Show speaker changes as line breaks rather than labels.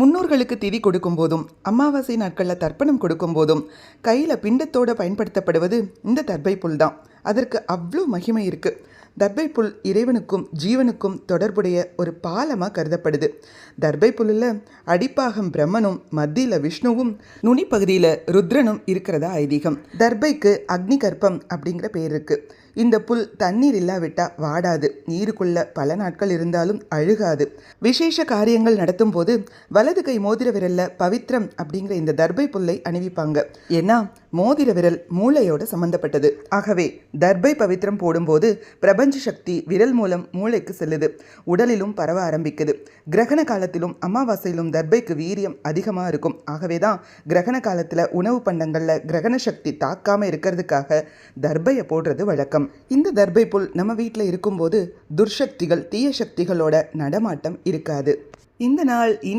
முன்னோர்களுக்கு திதி கொடுக்கும் போதும் அமாவாசை நாட்களில் தர்ப்பணம் கொடுக்கும் போதும் கையில் பிண்டத்தோடு பயன்படுத்தப்படுவது இந்த தர்பை புல் தான். அதற்கு அவ்வளோ மகிமை இருக்குது தர்பை புல் இறைவனுக்கும் ஜீவனுக்கும் தொடர்புடைய ஒரு பாலமாக கருதப்படுது. தர்பை புல்லில் அடிப்பாகம் பிரம்மனும் மத்தியில் விஷ்ணுவும் நுனிப்பகுதியில் ருத்ரனும் இருக்கிறதா ஐதீகம். தர்பைக்கு அக்னி கர்ப்பம் அப்படிங்கிற பேர் இருக்குது இந்த புல் தண்ணீர் இல்லாவிட்டா வாடாது. நீருக்குள்ள பல நாட்கள் இருந்தாலும் அழுகாது. விசேஷ காரியங்கள் நடத்தும் போது வலது கை மோதிர விரல்ல பவித்ரம் அப்படிங்கிற இந்த தர்பை புல்லை அணிவிப்பாங்க. ஏன்னா மோதிர விரல் மூளையோட சம்பந்தப்பட்டது. ஆகவே தர்பை பவித்திரம் போடும்போது பிரபஞ்ச சக்தி விரல் மூலம் மூளைக்கு செல்லுது. உடலிலும் பரவ ஆரம்பிக்குது. கிரகண காலத்திலும் அமாவாசையிலும் தர்பைக்கு வீரியம் அதிகமாக இருக்கும். ஆகவே தான் கிரகண காலத்தில் உணவு பண்டங்களில் கிரகண சக்தி தாக்காமல் இருக்கிறதுக்காக தர்பையை போடுறது வழக்கம். இந்த தர்பை புல் நம்ம வீட்டில் இருக்கும்போது துர்சக்திகள் தீய சக்திகளோட நடமாட்டம் இருக்காது. இந்த நாள் இனி